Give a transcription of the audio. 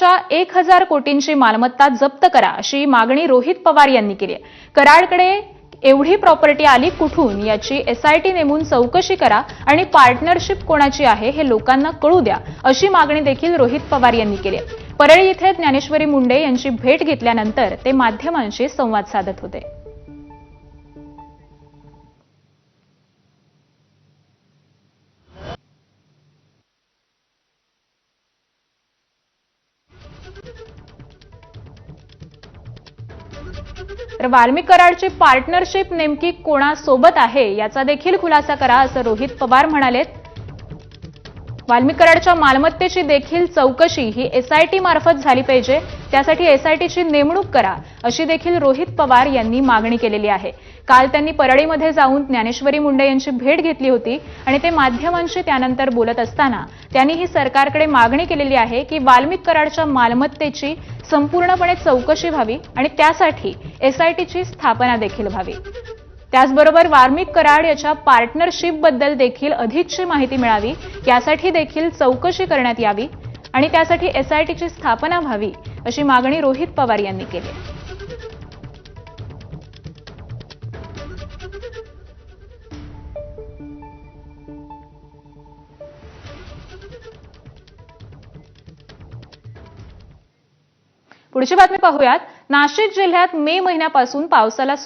कराडच्या एक हजार कोटींची मालमत्ता जप्त करा अशी मागणी रोहित पवार यांनी केली आहे. कराडकडे एवढी प्रॉपर्टी आली कुठून? याची एसआयटी नेमून चौकशी करा आणि पार्टनरशिप कोणाची आहे हे लोकांना कळू द्या अशी मागणी देखील रोहित पवार यांनी केली आहे. परळी इथे ज्ञानेश्वरी मुंडे यांची भेट घेतल्यानंतर ते माध्यमांशी संवाद साधत होते. तर वाल्मिक कराडची पार्टनरशिप नेमकी कोणासोबत आहे याचा देखील खुलासा करा असं रोहित पवार म्हणालेत वाल्मिक कराडच्या मालमत्तेची देखील चौकशी ही एसआयटी मार्फत झाली पाहिजे. त्यासाठी एसआयटीची नेमणूक करा अशी देखील रोहित पवार यांनी मागणी केलेली आहे. काल त्यांनी परळीमध्ये जाऊन ज्ञानेश्वरी मुंडे यांची भेट घेतली होती आणि ते माध्यमांशी त्यानंतर बोलत असताना त्यांनी ही सरकारकडे मागणी केलेली आहे की वाल्मिक कराडच्या मालमत्तेची संपूर्णपणे चौकशी व्हावी आणि त्यासाठी एसआयटीची स्थापना देखील व्हावी. त्याचबरोबर वार्मिक कराड याच्या पार्टनरशिपबद्दल देखील अधिकची माहिती मिळावी यासाठी देखील चौकशी करण्यात यावी आणि त्यासाठी एसआयटीची स्थापना व्हावी अशी मागणी रोहित पवार यांनी केली. पुढची बातमी पाहूयात. नाशिक जिल्ह्यात मे महिन्यापासून पावसाला